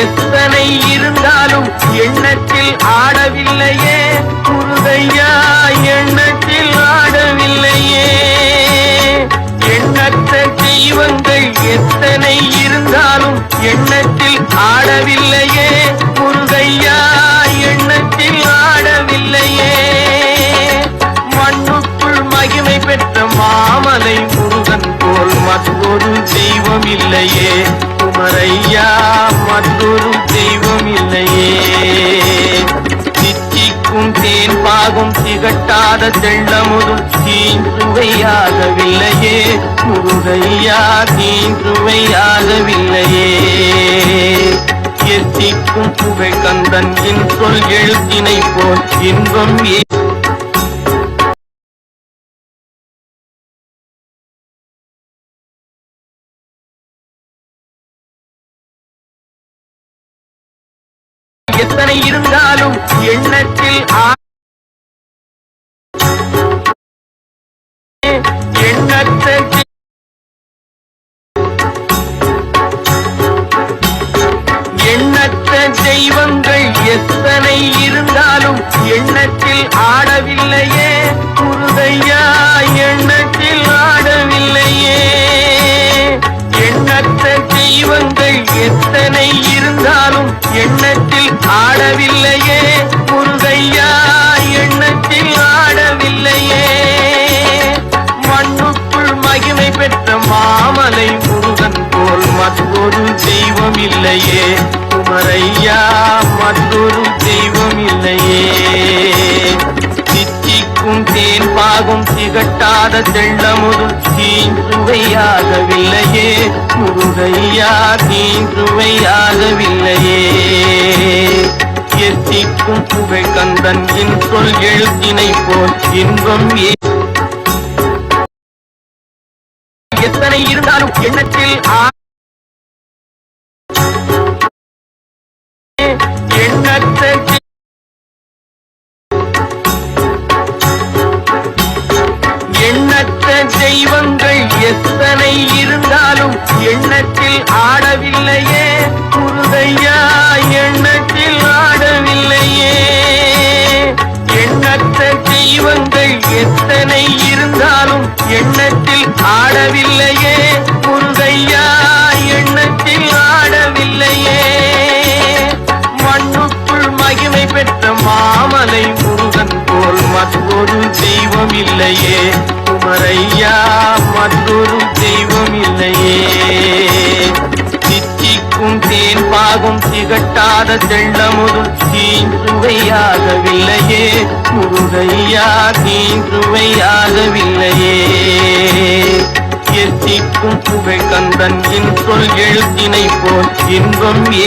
எத்தனை இருந்தாலும் எண்ணத்தில் ஆடவில்லையே. குருதையா எண்ணத்தில் ஆடவில்லையே. எண்ணற்ற தெய்வங்கள் எத்தனை இருந்தாலும் எண்ணத்தில் ஆடவில்லையே. குருதையா எண்ணத்தில் ஆடவில்லையே. மண்ணுக்குள் மகிமை பெற்ற மாமலை முருகன் போல் மற்றொரு தெய்வம் இல்லையே. குமரையா மற்றொரு தெய்வம் இல்லையே சித்திக்கும் தேன் பாகும் திகட்டாத தெள்ளமுதும் தீன்றுவையாகவில்லையே முருகையா தீன்றுவையாகவில்லையே எத்திக்கும் புகை கந்தன் என் சொல் எழுத்தினை போல் இன்பம் ஏ இருந்தாலும் எண்ணத்தில் ஆ- எண்ணற்ற தெ- தெய்வங்கள் எத்தனை இருந்தாலும் எண்ணத்தில் ஆடவில்லையே முருகையா எண்ணத்தில் ஆடவில்லையே. எண்ணற்ற தெய்வங்கள் எத்தனை இருந்தாலும் எண்ணத்தில் ஆடவில்லையே முருகையா எண்ணத்தில் ஆடவில்லையே. மண்ணுக்குள் மகிமை பெற்ற மாமலை முருகன் போல் மற்றொரு தெய்வம் இல்லையே குமரையா மற்றொரு தெய்வம் இல்லையே சித்திக்கும் தேன் பாகும் திகட்டாத தெள்ளமுதும் தீஞ்சுவையாகவில்லையே முருகையா தீஞ்சுவையாகவில்லையே எத்திக்கும் புகை கந்தன் என் சொல் எழுத்தினை போல் இன்பம் எத்தனை இருந்தாலும் எண்ணத்தில் எண்ணத்தை எத்தனை இருந்தாலும் எண்ணத்தில் ஆடவில்லையே. குருதையா எண்ணத்தில் ஆடவில்லையே. எண்ணற்ற தெய்வங்கள் எத்தனை இருந்தாலும் எண்ணத்தில் ஆடவில்லையே. முருகையா எண்ணத்தில் ஆடவில்லையே. மண்ணுக்குள் மகிமை பெற்ற மாமலை முருகன் போல் மற்றொரு தெய்வம் இல்லையே. குமரையா மற்றொரு தெய்வம் இல்லையே. சித்திக்கும் தேன் பாகும் திகட்டாத செல்லமுதும் தீன்றுவையாகவில்லையே முருகையா தீன்றுவையாகவில்லையே எத்திக்கும் புகை கந்தன் என் சொல் எழுத்தினை போல் இன்பம் ஏ